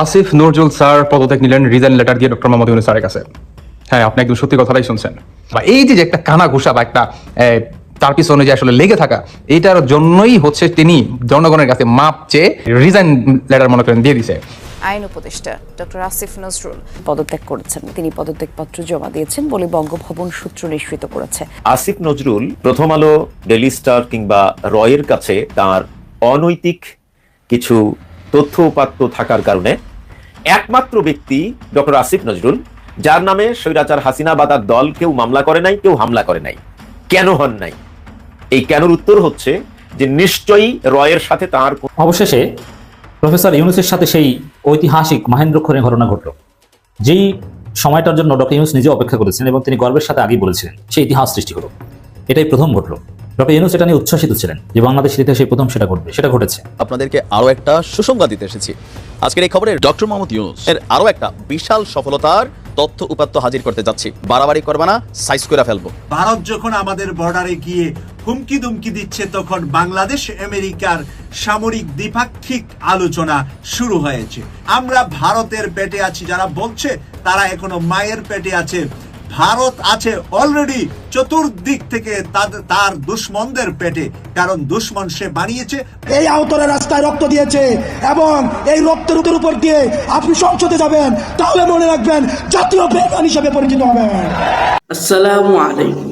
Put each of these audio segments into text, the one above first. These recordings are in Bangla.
আসিফ নজরুল স্যার পদত্যাগ নিলেন রিজাইন লেটার দিয়ে ডক্টর মোহাম্মদ ইউনুস স্যারের কাছে। হ্যাঁ আপনি একদম সত্যি কথাটাই শুনছেন। বা এই যে একটা কানা ঘুষা বা একটা তার পিছনে যে আসলে লেগে থাকা এটার জন্যই হচ্ছে তিনি জনগণের কাছে মাপ চেয়ে রিজাইন লেটার মনে করেন দিয়ে দিছে। আইন উপদেষ্টা ডক্টর আসিফ নজরুল পদত্যাগ করেছেন। তিনি পদত্যাগপত্র জমা দিয়েছেন বলে বঙ্গভবন সূত্র নিশ্চিত করেছে। আসিফ নজরুল প্রথম আলো ডেলি স্টার কিংবা রয়ের কাছে তার অনৈতিক কিছু তথ্য উপাত্ত থাকার কারণে একমাত্র ব্যক্তি ডক্টর আসিফ নজরুল, যার নামে স্বৈরাচার হাসিনা বা তার দল কেউ মামলা করে নাই, কেউ হামলা করে নাই। কেন হন নাই? এই কেনর উত্তর হচ্ছে যে নিশ্চয়ই রয়ের সাথে তার অবশেষে প্রফেসর ইউনুসের সাথে সেই ঐতিহাসিক মহেন্দ্রক্ষণের ঘটনা ঘটল। যেই সময়টার জন্য ডক্টর ইউনুস নিজে অপেক্ষা করেছিলেন এবং তিনি গর্বের সাথে আগেই বলেছিলেন, সেই ইতিহাস সৃষ্টি হলো। এটাই প্রথম ঘটলো। ডক্টর ইউনুস এটা নিয়ে উচ্ছ্বাসিত ছিলেন যে বাংলাদেশের ইতিহাসে প্রথম সেটা ঘটবে সেটা ঘটেছে। আপনাদেরকে আরও একটা সুসংবাদ দিতে এসেছি। আজকের এই খবরে ডক্টর মোহাম্মদ ইউনুস এর আরও একটা বিশাল সফলতার তথ্য উপাত্ত হাজির করতে যাচ্ছি। বাড়াবাড়ি করবে না সাইজ করে ফেলব। ভারত যখন আমাদের বর্ডারে গিয়ে হুমকি দুমকি দিচ্ছে তখন বাংলাদেশ আমেরিকার সামরিক দ্বিপাক্ষিক আলোচনা শুরু হয়েছে। আমরা ভারতের পেটে আছি যারা বলছে তারা এখনও মায়ের পেটে আছে। ভারত আছে অলরেডি চতুর্দিক থেকে তার দুশ্মনদের পেটে। কারণ দুশ্মন সে বানিয়েছে। এই আহতরা রাস্তায় রক্ত দিয়েছে এবং এই রক্তের উপর উপর দিয়ে আপনি সংসদে যাবেন। তাহলে মনে রাখবেন জাতীয় বেগান হিসেবে পরিচিত হবেন। আসসালামু আলাইকুম।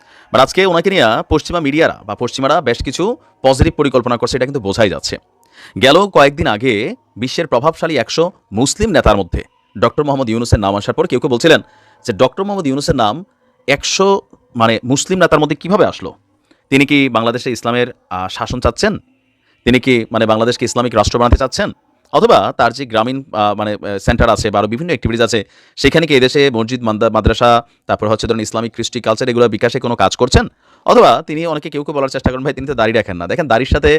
বাট আজকে ওনাকে নিয়ে পশ্চিমা মিডিয়ারা বা পশ্চিমারা বেশ কিছু পজিটিভ পরিকল্পনা করছে, এটা কিন্তু বোঝাই যাচ্ছে। গেল কয়েকদিন আগে বিশ্বের প্রভাবশালী একশো মুসলিম নেতার মধ্যে ডক্টর মোহাম্মদ ইউনুসের নাম আসার পর কেউ কেউ বলছিলেন যে, ডক্টর মোহাম্মদ ইউনুসের নাম একশো মানে মুসলিম নেতার মধ্যে কীভাবে আসলো? তিনি কি বাংলাদেশে ইসলামের শাসন চাচ্ছেন? তিনি কি মানে বাংলাদেশকে ইসলামিক রাষ্ট্র বানাতে চাচ্ছেন? অথবা তার যে গ্রামীণ মানে সেন্টার আছে বা বিভিন্ন অ্যাক্টিভিটিস আছে, সেখানে কি এদেশে মসজিদ মাদ্রাসা, তারপর হচ্ছে ধরুন ইসলামিক, কৃষ্টি কালচার এগুলো বিকাশে কোনো কাজ করছেন? অথবা তিনি অনেকে কেউ কেউ বলার চেষ্টা করেন, ভাই, তিনি তো দাড়ি রাখেন না। দেখেন, দাড়ির সাথে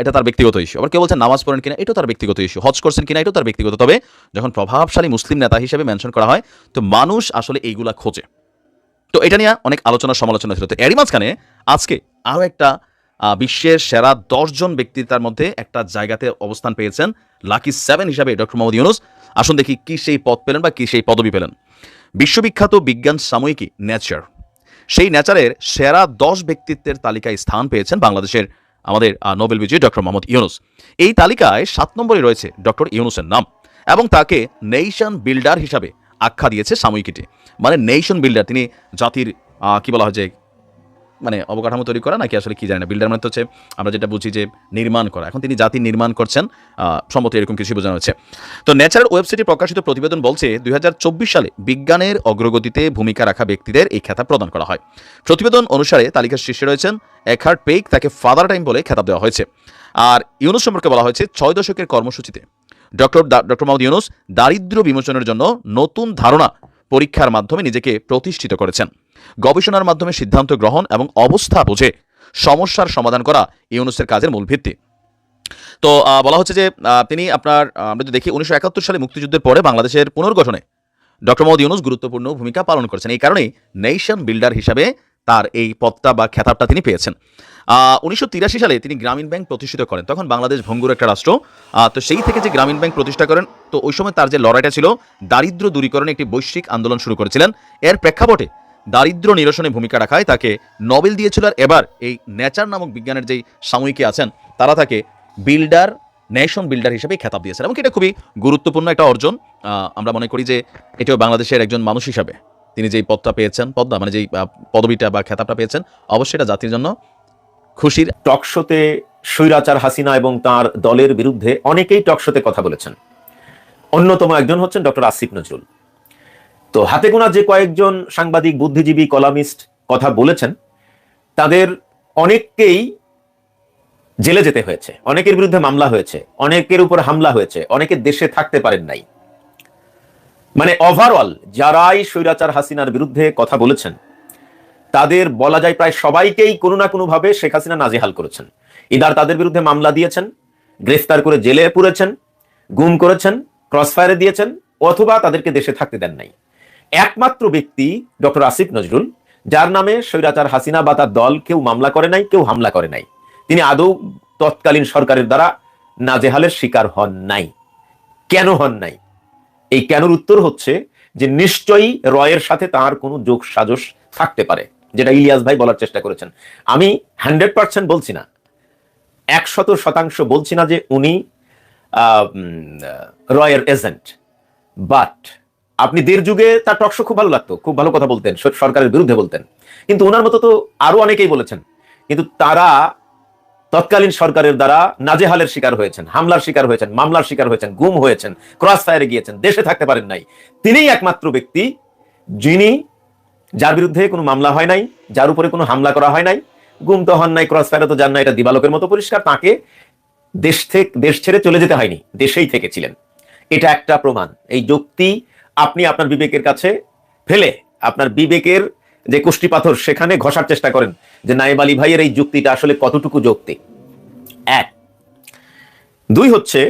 এটা তার ব্যক্তিগত ইস্যু আবার কেউ বলছেন, নামাজ পড়েন কিনা? এটাও তার ব্যক্তিগত ইস্যু হজ করছেন কিনা? এটাও তার ব্যক্তিগত। তবে যখন প্রভাবশালী মুসলিম নেতা হিসেবে মেনশন করা হয়, তো মানুষ আসলে এইগুলা খোঁজে। তো এটা নিয়ে অনেক আলোচনা সমালোচনা ছিল। তো এরই মাঝখানে আজকে আরও একটা বিশ্বের সেরা দশজন ব্যক্তি তার মধ্যে একটা জায়গাতে অবস্থান পেয়েছেন, লাকি সেভেন হিসাবে ডক্টর মোহাম্মদ ইউনুস। আসুন দেখি কি সেই পদ পেলেন বা কি সেই পদবি পেলেন। বিশ্ববিখ্যাত বিজ্ঞান সাময়িকী নেচার। সেই নেচারের সেরা দশ ব্যক্তিত্বের তালিকায় স্থান পেয়েছেন বাংলাদেশের আমাদের নোবেল বিজয়ী ডক্টর মোহাম্মদ ইউনুস। এই তালিকায় সাত নম্বরে রয়েছে ডক্টর ইউনুসের নাম এবং তাকে নেশন বিল্ডার হিসাবে আখ্যা দিয়েছে সাময়িকীটি। মানে নেশন বিল্ডার, তিনি জাতির কি বলা হয় যে মানে অবকাঠামো তৈরি করা নাকি আসলে কি জানি না? বিল্ডার মানে হচ্ছে আমরা যেটা বুঝি যে নির্মাণ করা। এখন তিনি জাতি নির্মাণ করছেন সম্ভবত এরকম কিছু বোঝানো হচ্ছে। তো ন্যাচারাল ওয়েবসাইটে প্রকাশিত প্রতিবেদন বলছে, দুই সালে বিজ্ঞানের অগ্রগতিতে ভূমিকা রাখা ব্যক্তিদের এই খেতাব প্রদান করা হয়। প্রতিবেদন অনুসারে তালিকার শীর্ষে রয়েছেন একহার্ট পেইক, তাকে ফাদার টাইম বলে খেতাব দেওয়া হয়েছে। আর ইউনুস সম্পর্কে বলা হয়েছে, ছয় দশকের কর্মসূচিতে। ডক্টর ডক্টর মোহাম্মদ ইউনুস দারিদ্র্য বিমোচনের জন্য নতুন ধারণা পরীক্ষার মাধ্যমে নিজেকে প্রতিষ্ঠিত করেছেন। গবেষণার মাধ্যমে সিদ্ধান্ত গ্রহণ এবং অবস্থা বুঝে সমস্যার সমাধান করা ইউনুসের কাজের মূল ভিত্তি। তো বলা হচ্ছে যে তিনি আপনার আমরা যদি দেখি, উনিশশো একাত্তর সালে মুক্তিযুদ্ধের পরে বাংলাদেশের পুনর্গঠনে ডক্টর মোহাম্মদ ইউনুস গুরুত্বপূর্ণ ভূমিকা পালন করেছেন। এই কারণেই নেশন বিল্ডার হিসাবে তার এই পদটা বা খেতাবটা তিনি পেয়েছেন। উনিশশো তিরাশি সালে তিনি গ্রামীণ ব্যাংক প্রতিষ্ঠিত করেন। তখন বাংলাদেশ ভঙ্গুর একটা রাষ্ট্র। তো সেই থেকে যে গ্রামীণ ব্যাংক প্রতিষ্ঠা করেন, তো ওই সময় তার যে লড়াইটা ছিল, দারিদ্র দূরীকরণে একটি বৈশ্বিক আন্দোলন শুরু করেছিলেন। এর প্রেক্ষাপটে দারিদ্র নিরসনে ভূমিকা রাখায় তাকে নোবেল দিয়েছিল আর এবার এই নেচার নামক বিজ্ঞানের যেই সাময়িকী আছেন, তারা তাকে বিল্ডার, নেশন বিল্ডার হিসেবে খেতাব দিয়েছেন। এবং এটা খুবই গুরুত্বপূর্ণ একটা অর্জন। আমরা মনে করি যে এটাও বাংলাদেশের একজন মানুষ হিসাবে। তিনি যেই পদটা পেয়েছেন পদটা মানে যেই পদবিটা বা খেতাবটা পেয়েছেন, অবশ্যই এটা জাতির জন্য খুশির টকশোতে স্বৈরাচার হাসিনা এবং তার দলের বিরুদ্ধে অনেকেই টকশোতে কথা বলেছেন। অন্যতম একজন হচ্ছেন ডক্টর আসিফ নজরুল। তো হাতে গোনা যে কয়েকজন সাংবাদিক, বুদ্ধিজীবী, কলামিস্ট কথা বলেছেন, তাদের অনেককেই জেলে যেতে হয়েছে, অনেকের বিরুদ্ধে মামলা হয়েছে, অনেকের উপর হামলা হয়েছে, অনেকে দেশে থাকতে পারেন নাই। মানে ওভারঅল যারাই স্বৈরাচার হাসিনার বিরুদ্ধে কথা বলেছেন, তাদের বলা যায় প্রায় সবাইকেই কোনো না কোনোভাবে শেখ হাসিনা নাজেহাল করেছেন। ইদার তাদের বিরুদ্ধে মামলা দিয়েছেন, গ্রেফতার করে জেলে পুরেছেন, গুম করেছেন ক্রসফায়ারে দিয়েছেন, অথবা তাদেরকে দেশে থাকতে দেন নাই। একমাত্র ব্যক্তি ডক্টর আসিফ নজরুল, যার নামে স্বৈরাচার হাসিনা বা তার দল কেউ মামলা করে নাই, কেউ হামলা করে নাই। তিনি আদৌ তৎকালীন সরকারের দ্বারা নাজেহালের শিকার হন নাই। কেন হন নাই? এই কেনর উত্তর হচ্ছে যে নিশ্চয়ই রয়ের সাথে তার কোনো যোগ সাজস থাকতে পারে, যেটা ইলিয়াস ভাই বলার চেষ্টা করেছেন। আমি হান্ড্রেড পার্সেন্ট বলছি না, একশত শতাংশ বলছি না যে উনি রয়ের এজেন্ট, বাট আপনি দেড় যুগে তার টকশো খুব ভালো লাগতো, খুব ভালো কথা বলতেন, সরকারের বিরুদ্ধে বলতেন। কিন্তু ওনার মতো তো আরও অনেকেই বলেছেন, কিন্তু তারা তৎকালীন সরকারের দ্বারা নাজেহালের শিকার হয়েছেন, হামলার শিকার হয়েছেন, মামলার শিকার হয়েছেন, গুম হয়েছেন, ক্রস ফায়ারে গিয়েছেন, দেশে থাকতে পারেন নাই। তিনিই একমাত্র ব্যক্তি যিনি যার বিরুদ্ধে কোনো মামলা হয় নাই, যার উপরে কোনো হামলা করা হয় নাই, গুম তো হন নাই, ক্রস ফায়ারে তো যান না এটা দিবালোকের মতো পরিষ্কার, তাকে দেশ থেকে, দেশ ছেড়ে চলে যেতে হয়নি, দেশেই থেকেছিলেন। এটা একটা প্রমাণ, এই যুক্তি আপনি আপনার বিবেকের কাছে ফেলে, আপনার বিবেকের যে কুষ্টি পাথর সেখানে ঘষার চেষ্টা করেন যে নাইব আলী ভাইয়ের এই যুক্তিটা আসলে কতটুকু যৌক্তিক? এক। দুই হচ্ছে,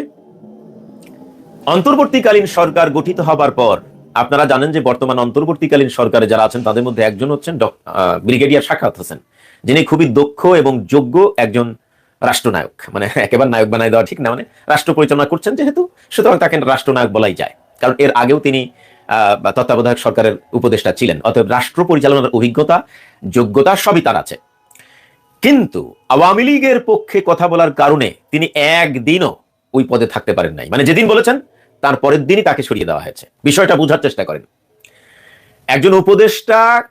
অন্তর্বর্তীকালীন সরকার গঠিত হবার পর, আপনারা জানেন যে বর্তমান অন্তর্বর্তীকালীন সরকারে যারা আছেন, তাদের মধ্যে একজন হচ্ছেন ব্রিগেডিয়ার সাক্ষাৎ হোসেন, যিনি খুবই দক্ষ এবং যোগ্য একজন রাষ্ট্রনায়ক। মানে একেবারে নায়ক বানাই দেওয়া ঠিক না মানে রাষ্ট্র পরিচালনা করছেন যেহেতু, সুতরাং তাকে রাষ্ট্রনায়ক বলাই যায়। কারণ এর আগেও তিনি তত্ত্বাবধায়ক সরকারের উপদেষ্টা ছিলেন। অতএব রাষ্ট্র পরিচালনার অভিজ্ঞতা, যোগ্যতা সবই তার আছে। কিন্তু আওয়ামী লীগের পক্ষে কথা বলার কারণে তিনি একদিনও ওই পদে থাকতে পারেন নাই। মানে যেদিন বলেছেন, তার পরের দিনই তাকে সরিয়ে দেওয়া হয়েছে। বিষয়টা বোঝার চেষ্টা করেন। একজন উপদেষ্টা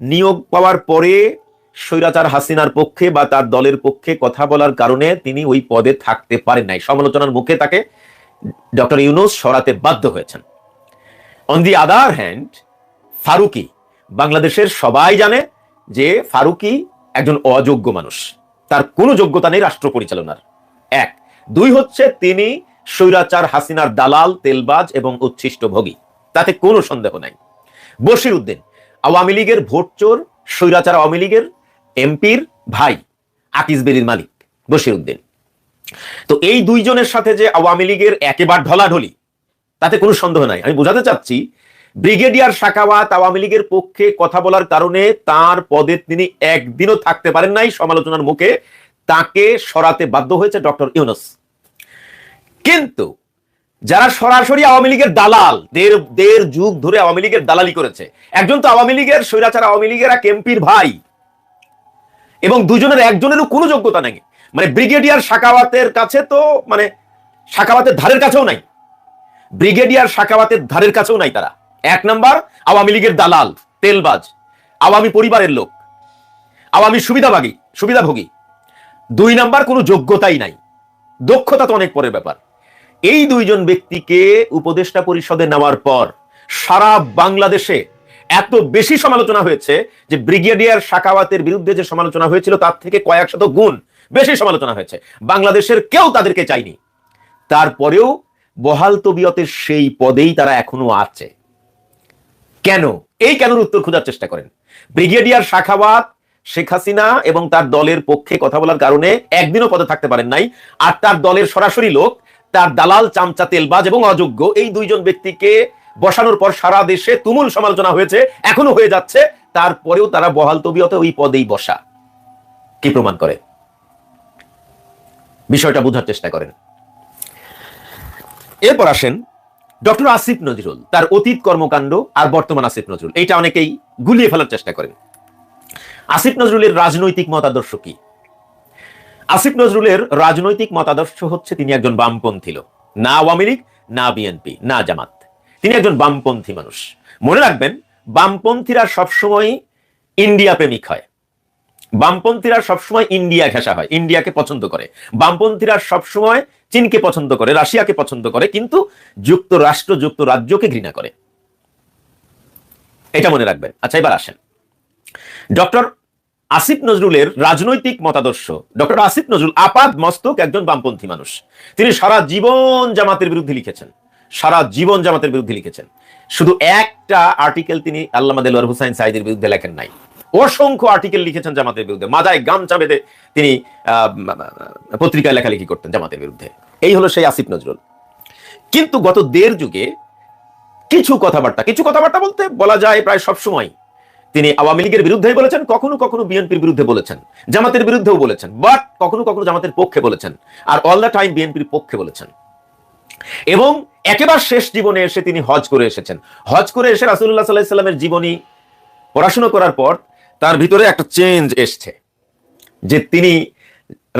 নিয়োগ পাওয়ার পরে স্বৈরাচার হাসিনার পক্ষে বা তার দলের পক্ষে কথা বলার কারণে তিনি ওই পদে থাকতে পারেন নাই। সমালোচনার মুখে তাকে ডক্টর ইউনুস সরাতে বাধ্য হয়েছেন। On the other hand Faruki বাংলাদেশের সবাই জানে যে ফারুকি একজন অযোগ্য মানুষ। তার কোনো যোগ্যতা নেই রাষ্ট্র পরিচালনার। এক। দুই হচ্ছে তিনি স্বৈরাচার হাসিনার দালাল, তেলবাজ এবং উচ্ছিষ্ট ভোগী তাতে কোনো সন্দেহ নাই। বশির উদ্দিন আওয়ামী লীগের ভোট চোর স্বৈরাচার আওয়ামী লীগের এমপির ভাই আকিজ বেরির মালিক বশির উদ্দিন তো এই দুইজনের সাথে যে আওয়ামী লীগের একেবারে ঢলাঢলি তাতে কোনো সন্দেহ নাই। আমি বোঝাতে চাচ্ছি, ব্রিগেডিয়ার শাখাওয়াত আওয়ামী লীগের পক্ষে কথা বলার কারণে তার পদে তিনি একদিনও থাকতে পারেন নাই সমালোচনার মুখে। তাকে সরাতে বাধ্য হয়েছে ডক্টর ইউনুস। কিন্তু যারা সরাসরি আওয়ামী লীগের দালাল, দেড় দেড় যুগ ধরে আওয়ামী লীগের দালালি করেছে, একজন তো আওয়ামী লীগের স্বৈরাচার, আওয়ামী লীগের এক এমপির ভাই এবং দুজনের একজনেরও কোনো যোগ্যতা নেই। মানে ব্রিগেডিয়ার শাখাওয়াতের কাছে তো মানে শাখাওয়াতের ধারের কাছেও নাই। ব্রিগেডিয়ার শাকাওয়াতের ধারের কাছেও নাই তারা। এক নাম্বার, আওয়ামী লীগের দালাল, তেলবাজ, আওয়ামী পরিবারের লোক, আওয়ামী সুবিধাভাগী, সুবিধাভোগী। দুই নাম্বার, কোনো যোগ্যতাই নাই। দক্ষতা তো অনেক পরের ব্যাপার। এই দুইজন ব্যক্তিকে উপদেষ্টা পরিষদে নেওয়ার পর সারা বাংলাদেশে এত বেশি সমালোচনা হয়েছে যে ব্রিগেডিয়ার শাকাওয়াতের বিরুদ্ধে যে সমালোচনা হয়েছিল, তার থেকে কয়েক শত গুণ বেশি সমালোচনা হয়েছে। বাংলাদেশের কেউ তাদেরকে চাইনি তারপরেও বহাল তবিয়তের সেই পদেই তারা এখনও আছে। কেন? এই কেন উত্তর খোঁজার চেষ্টা করেন। ব্রিগেডিয়ার শাখাওয়াত শেখ হাসিনা এবং তার দলের পক্ষে কথা বলার কারণে একদিনও পদে থাকতে পারেন নাই। আর তার দলের সরাসরি লোক, তার দালাল, চামচা, তেলবাজ এবং অযোগ্য এই দুইজন ব্যক্তিকে বসানোর পর সারা দেশে তুমুল সমালোচনা হয়েছে, এখনও হয়ে যাচ্ছে। তারপরেও তারা বহাল তবিয়তে ওই পদেই বসা। কি প্রমাণ করে? বিষয়টা বোঝার চেষ্টা করেন। এরপর আসেন ডক্টর আসিফ নজরুল, তার অতীত কর্মকাণ্ড আর বর্তমান আসিফ নজরুল। এইটা অনেকেই গুলিয়ে ফেলার চেষ্টা করেন। আসিফ নজরুলের রাজনৈতিক মতাদর্শ কি? আসিফ নজরুলের রাজনৈতিক মতাদর্শ হচ্ছে তিনি একজন বামপন্থী লোক। না আওয়ামী লীগ, না বিএনপি, না জামাত। তিনি একজন বামপন্থী মানুষ। মনে রাখবেন, বামপন্থীরা সবসময় ইন্ডিয়া প্রেমিক হয়। বামপন্থীরা সবসময় ইন্ডিয়া ঘেঁষা হয়, ইন্ডিয়াকে পছন্দ করে। বামপন্থীরা সবসময় চীনকে পছন্দ করে, রাশিয়াকে পছন্দ করে, কিন্তু যুক্তরাষ্ট্র যুক্তরাজ্যকে ঘৃণা করে। এটা মনে রাখবেন। আচ্ছা এবার আসেন। ডক্টর আসিফ নজরুলের রাজনৈতিক মতাদর্শ। ডক্টর আসিফ নজরুল আপাদ মস্তক একজন বামপন্থী মানুষ। তিনি সারা জীবন জামাতের বিরুদ্ধে লিখেছেন। সারা জীবন জামাতের বিরুদ্ধে লিখেছেন। শুধু একটা আর্টিকেল তিনি আল্লামা দেলোয়ার হুসাইন সাইদের বিরুদ্ধে লেখেন নাই। অসংখ্য আর্টিকেল লিখেছেন জামাতের বিরুদ্ধে। মাথায় গামছা বেঁধে তিনি পত্রিকায় লেখালেখি করতেন জামাতের বিরুদ্ধে। এই হলো সেই আসিফ নজরুল। কিন্তু গত দেড় যুগে কিছু কথাবার্তা কিছু কথাবার্তা বলতে বলা যায় প্রায় সব সময়। তিনি আওয়ামী লীগের বিরুদ্ধে বলেছেন, কখনো কখনো বিএনপির বিরুদ্ধে বলেছেন, জামাতের বিরুদ্ধেও বলেছেন বাট কখনো কখনো জামাতের পক্ষে বলেছেন, আর অল দ্য টাইম বিএনপির পক্ষে বলেছেন। এবং একেবারে শেষ জীবনে এসে তিনি হজ করে এসেছেন। হজ করে এসে রাসুল্লাহ সাল্লাহ সাল্লামের জীবনী পড়াশোনা করার পর তার ভিতরে একটা চেঞ্জ এসছে, যে তিনি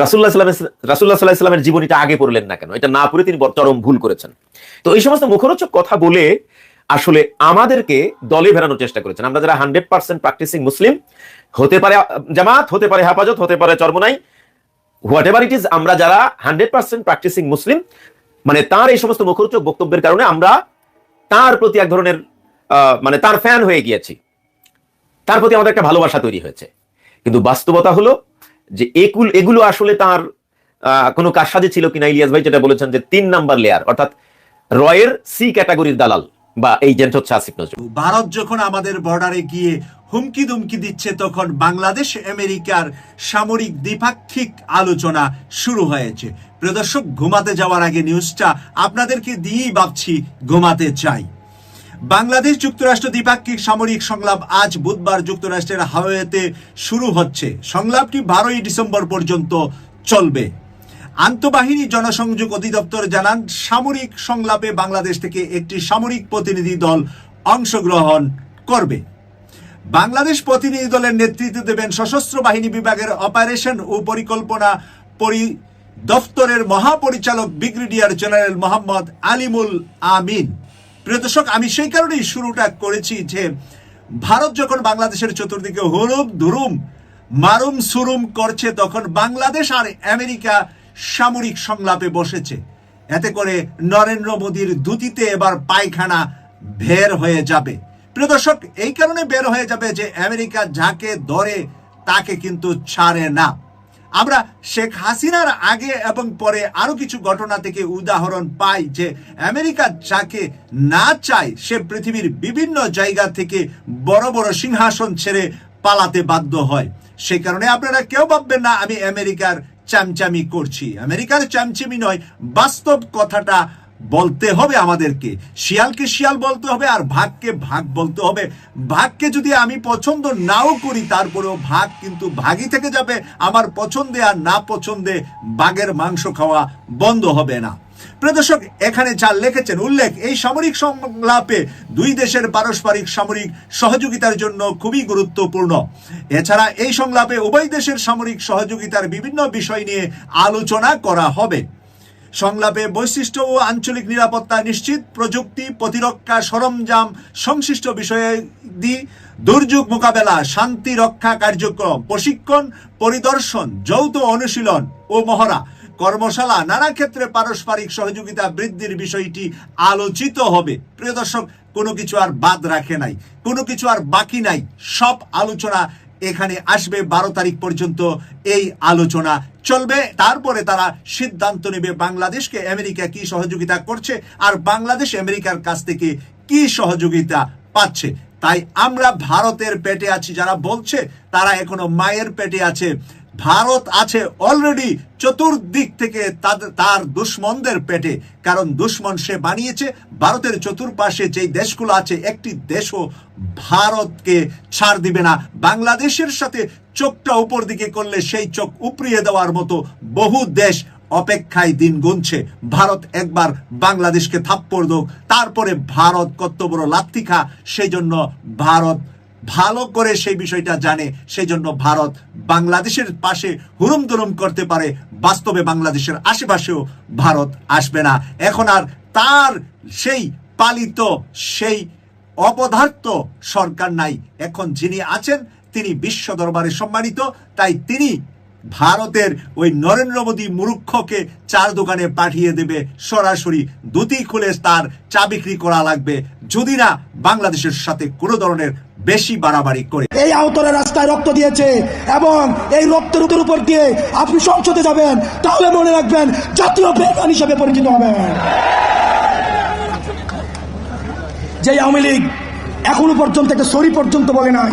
রাসুল্লাহ সাল্লামের রাসুল্লাহ সাল্লাহ সাল্লামের জীবনীটা আগে পড়লেন না কেন? এটা না পড়ে তিনি চরম ভুল করেছেন। তো এই সমস্ত মুখরোচক কথা বলে আসলে আমাদেরকে দলে ভেড়ানোর চেষ্টা করেছেন। আমরা যারা হান্ড্রেড পার্সেন্ট প্র্যাকটিসিং মুসলিম, হতে পারে জামাত, হতে পারে হেফাজত, হতে পারে Charmonai whatever it is, আমরা যারা হান্ড্রেড পার্সেন্ট প্র্যাকটিসিং মুসলিম মানে তার এই সমস্ত মুখরোচক বক্তব্যের কারণে আমরা তার প্রতি এক ধরনের মানে তার ফ্যান হয়ে গিয়েছি। তার প্রতি আমাদের একটা ভালোবাসা তৈরি হয়েছে। কিন্তু বাস্তবতা হলো যে এগুলো এগুলো আসলে তার কোনো কারসাজে ছিল কিনা ইলিয়াস ভাই যেটা বলেছেন যে তিন নাম্বার লেয়ার অর্থাৎ রয়ের সি ক্যাটাগরির দালাল বা এজেন্ট হচ্ছে আসিফ নজরুল। ভারত যখন আমাদের বর্ডারে গিয়ে হুমকি দুমকি দিচ্ছে, তখন বাংলাদেশ, আমেরিকার সামরিক দ্বিপাক্ষিক আলোচনা শুরু হয়েছে। প্রদর্শক ঘুমাতে যাওয়ার আগে নিউজটা আপনাদেরকে দিয়েই ভাবছি, ঘুমাতে চাই। বাংলাদেশ যুক্তরাষ্ট্র দ্বিপাক্ষিক সামরিক সংলাপ আজ বুধবার যুক্তরাষ্ট্রের হাওয়েতে শুরু হচ্ছে। সংলাপটি বারোই ডিসেম্বর পর্যন্ত চলবে। আন্তঃবাহিনী জনসংযোগ অধিদপ্তর জানান, সামরিক সংলাপে বাংলাদেশ থেকে একটি সামরিক প্রতিনিধি দল অংশগ্রহণ করবে। বাংলাদেশ প্রতিনিধি দলের নেতৃত্ব দেবেন সশস্ত্র বাহিনী বিভাগের অপারেশন ও পরিকল্পনা পরি দপ্তরের মহাপরিচালক ব্রিগেডিয়ার জেনারেল মোহাম্মদ আলিমুল আমিন। প্রিয় দর্শক, আমি সেই কারণেই শুরুটা করেছি যে ভারত যখন বাংলাদেশের চতুর্দিকে হুরুম ধুরুম, মারুম সুরুম করছে, তখন বাংলাদেশ আর আমেরিকা সামরিক সংলাপে বসেছে। এতে করে নরেন্দ্র মোদীর দুতিতে এবার পায়খানা বের হয়ে যাবে। প্রিয় দর্শক, এই কারণে বের হয়ে যাবে যে আমেরিকা যাকে ধরে, তাকে কিন্তু ছাড়ে না। আমরা শেখ হাসিনার আগে এবং পরে আরও কিছু ঘটনা থেকে উদাহরণ পাই যে আমেরিকা যাকে না চায়, সে পৃথিবীর বিভিন্ন জায়গা থেকে বড় বড় সিংহাসন ছেড়ে পালাতে বাধ্য হয়। সে কারণে আপনারা কেউ ভাববেন না, আমি আমেরিকার চামচামি করছি। আমেরিকার চামচামি নয়, বাস্তব কথাটা বলতে হবে আমাদেরকে। শিয়ালকে শিয়াল বলতে হবে আর ভাগকে ভাগ বলতে হবে। ভাগকে যদি আমি পছন্দ নাও করি, তারপরেও ভাগ কিন্তু ভাগই থেকে যাবে। আমার পছন্দে আর না পছন্দে বাঘের মাংস খাওয়া বন্ধ হবে না। প্রদর্শক এখানে যা লিখেছেন, উল্লেখ, এই সামরিক সংলাপে দুই দেশের পারস্পরিক সামরিক সহযোগিতার জন্য খুবই গুরুত্বপূর্ণ। এছাড়া এই সংলাপে উভয় দেশের সামরিক সহযোগিতার বিভিন্ন বিষয় নিয়ে আলোচনা করা হবে। সংলাপে বৈশিষ্ট্য ও আঞ্চলিক নিরাপত্তা নিশ্চিত, প্রযুক্তি প্রতিরক্ষা সরঞ্জাম সংশ্লিষ্ট বিষয়াদি দুর্যোগ মোকাবেলা, শান্তি রক্ষা কার্যক্রম, প্রশিক্ষণ, পরিদর্শন, যৌথ অনুশীলন ও মহড়া, কর্মশালা, নানা ক্ষেত্রে পারস্পরিক সহযোগিতা বৃদ্ধির বিষয়টি আলোচিত হবে। প্রিয় দর্শক, কোনো কিছু আর বাদ রাখে নাই, কোনো কিছু আর বাকি নাই, সব আলোচনা এখানে আসবে বারো তারিখ পর্যন্ত এই আলোচনা চলবে। তারপরে তারা সিদ্ধান্ত নেবে বাংলাদেশকে আমেরিকা কি সহযোগিতা করছে আর বাংলাদেশ আমেরিকার কাছ থেকে কি সহযোগিতা পাচ্ছে। তাই আমরা ভারতের পেটে আছি, যারা বলছে তারা এখনও মায়ের পেটে আছে। ভারত আছে অলরেডি চতুর্দিক থেকে তার দুশ্মনদের পেটে। কারণ দুশ্মন সে বানিয়েছে, ভারতের চতুর্পাশে যে দেশগুলো আছে, একটি দেশও ভারতকে ছাড় দিবে না। বাংলাদেশের সাথে চোখটা উপর দিকে করলে সেই চোখ উপড়িয়ে দেওয়ার মতো বহু দেশ অপেক্ষায় দিন গুনছে। ভারত একবার বাংলাদেশকে থাপ্পড় দোক, তারপরে ভারত কত বড় লাথি খা সেই জন্য ভারত ভালো করে সেই বিষয়টা জানে সেই জন্য ভারত বাংলাদেশের পাশে হুরুম দুরুম করতে পারে, বাস্তবে বাংলাদেশের আশেপাশেও ভারত আসবে না। এখন আর তার সেই পালিত, সেই অপদার্থ সরকার নাই। এখন যিনি আছেন, তিনি বিশ্ব দরবারে সম্মানিত, তাই তিনি ভারতের ওই নরেন্দ্র মোদী মূর্খকে চার দোকানে পাঠিয়ে দেবে, সরাসরি দুটি খুলে তার চা বিক্রি করা লাগবে। যদি না, বাংলাদেশের সাথে কোনো ধরনের বেশি বাড়াবাড়ি করে। এই আওতরে রাস্তায় রক্ত দিয়েছে এবং এই রক্তের উপর দিয়ে আপনি সংসদে যাবেন, তাহলে মনে রাখবেন জাতীয় বেগান হিসেবে পরিচিত হবেন। যে আওয়ামী লীগ এখনও পর্যন্ত একটা সরি পর্যন্ত বলে নাই।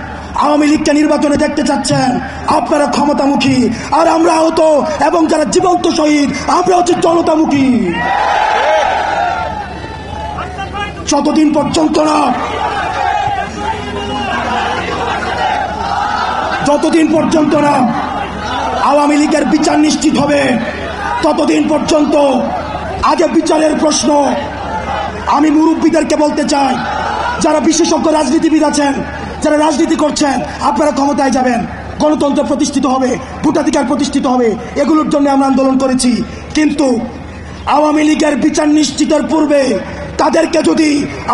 আওয়ামী লীগকে নির্বাচনে দেখতে চাচ্ছেন। আপনারা ক্ষমতামুখী। আর আমরা আহত এবং যারা জীবন্ত শহীদ, আমরা হচ্ছে জনতামুখী। যতদিন পর্যন্ত না, যতদিন পর্যন্ত না আওয়ামী লীগের বিচার নিশ্চিত হবে, ততদিন পর্যন্ত আগে বিচারের প্রশ্ন আমি মুরব্বীদেরকে বলতে চাই, যারা বিশেষজ্ঞ রাজনীতিবিদ আছেন যারা রাজনীতি করছেন, আপনারা ক্ষমতায় যাবেন। গণতন্ত্র প্রতিষ্ঠিত হবে, ভোটাধিকার প্রতিষ্ঠিত হবে, এগুলোর জন্য আমরা আন্দোলন করেছি। কিন্তু আওয়ামী লীগের বিচার নিশ্চিতের পূর্বে তাদেরকে যদি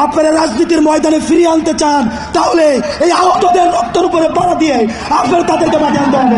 আপনারা রাজনীতির ময়দানে ফিরিয়ে আনতে চান, তাহলে এই আহতদের রক্তের উপরে পাড়া দিয়ে আপনারা তাদেরকে মাঠে আনতে হবে।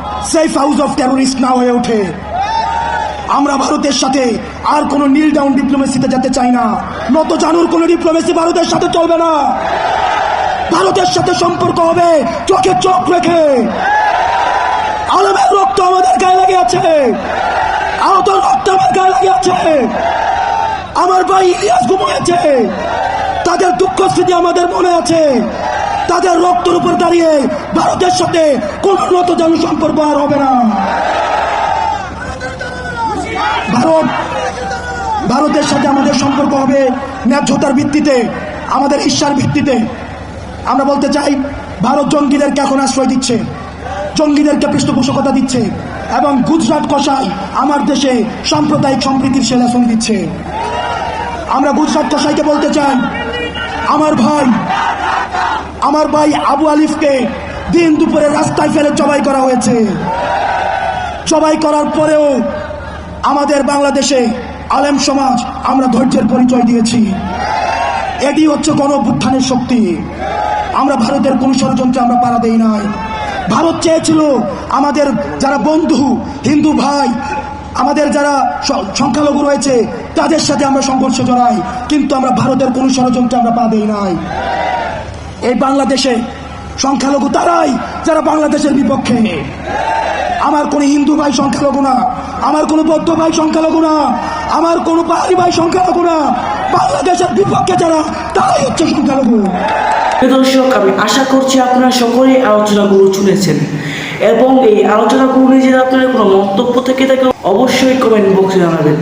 সেফ হাউস অফ টেরোরিস্ট না হয়ে ওঠে। আমরা ভারতের সাথে আর কোনো নীল ডাউন ডিপ্লোমেসিতে যেতে চাই না। নত জানুর কোনো ডিপ্লোমেসি ভারতের সাথে চলবে না। ভারতের সাথে সম্পর্ক হবে চোখে চোখ রেখে। আলমের রক্ত আমাদের গায়ে লেগে আছে। আহত রক্ত আমার গায়ে লেগে আছে। আমার ভাই ইলিয়াস ঘুমিয়েছে। তাদের দুঃখ স্মৃতি আমাদের মনে আছে। তাদের রক্তের উপর দাঁড়িয়ে ভারতের সাথে কোন নত জানু সম্পর্ক আর হবে না। ভারত, ভারতের সাথে আমাদের সম্পর্ক হবে ন্যায্যতার ভিত্তিতে, আমাদের ঈর্ষার ভিত্তিতে। আমরা বলতে চাই, ভারত জঙ্গিদেরকে এখন আশ্রয় দিচ্ছে, জঙ্গিদেরকে পৃষ্ঠপোষকতা দিচ্ছে, এবং গুজরাট কষাই আমার দেশে সাম্প্রদায়িক সম্প্রীতির সেলাসন দিচ্ছে। আমরা গুজরাট কষাইকে বলতে চাই, আমার ভাই আমার ভাই আবু আলিফকে দিন দুপুরে রাস্তায় ফেলে জবাই করা হয়েছে। জবাই করার পরেও আমাদের বাংলাদেশে আলেম সমাজ আমরা ধৈর্যের পরিচয় দিয়েছি। এটি হচ্ছে গণ অভ্যুত্থানের শক্তি। আমরা ভারতের কোন ষড়যন্ত্রে আমরা পাড়া দেই নাই। ভারত চেয়েছিল আমাদের যারা বন্ধু, হিন্দু ভাই, আমাদের যারা সংখ্যালঘু রয়েছে, তাদের সাথে আমরা সংঘর্ষ জড়াই। কিন্তু আমরা ভারতের কোন ষড়যন্ত্রে আমরা পা দেই নাই। এই বাংলাদেশে সংখ্যালঘু তারাই যারা বাংলাদেশের বিপক্ষে। আমার কোন হিন্দু ভাই সংখ্যালঘু না, আমার কোন বৌদ্ধ ভাই সংখ্যালঘু না, আমার কোন পাহাড়ি ভাই সংখ্যালঘু না, বাংলাদেশের বিপক্ষে যারা, তারাই হচ্ছে সংখ্যালঘু। দর্শক, আমি আশা করছি আপনারা সকলেই আলোচনাগুলো শুনেছেন এবং এই আলোচনাগুলো নিয়ে যদি আপনার কোনো মন্তব্য থেকে থাকে অবশ্যই কমেন্ট বক্সে জানাবেন।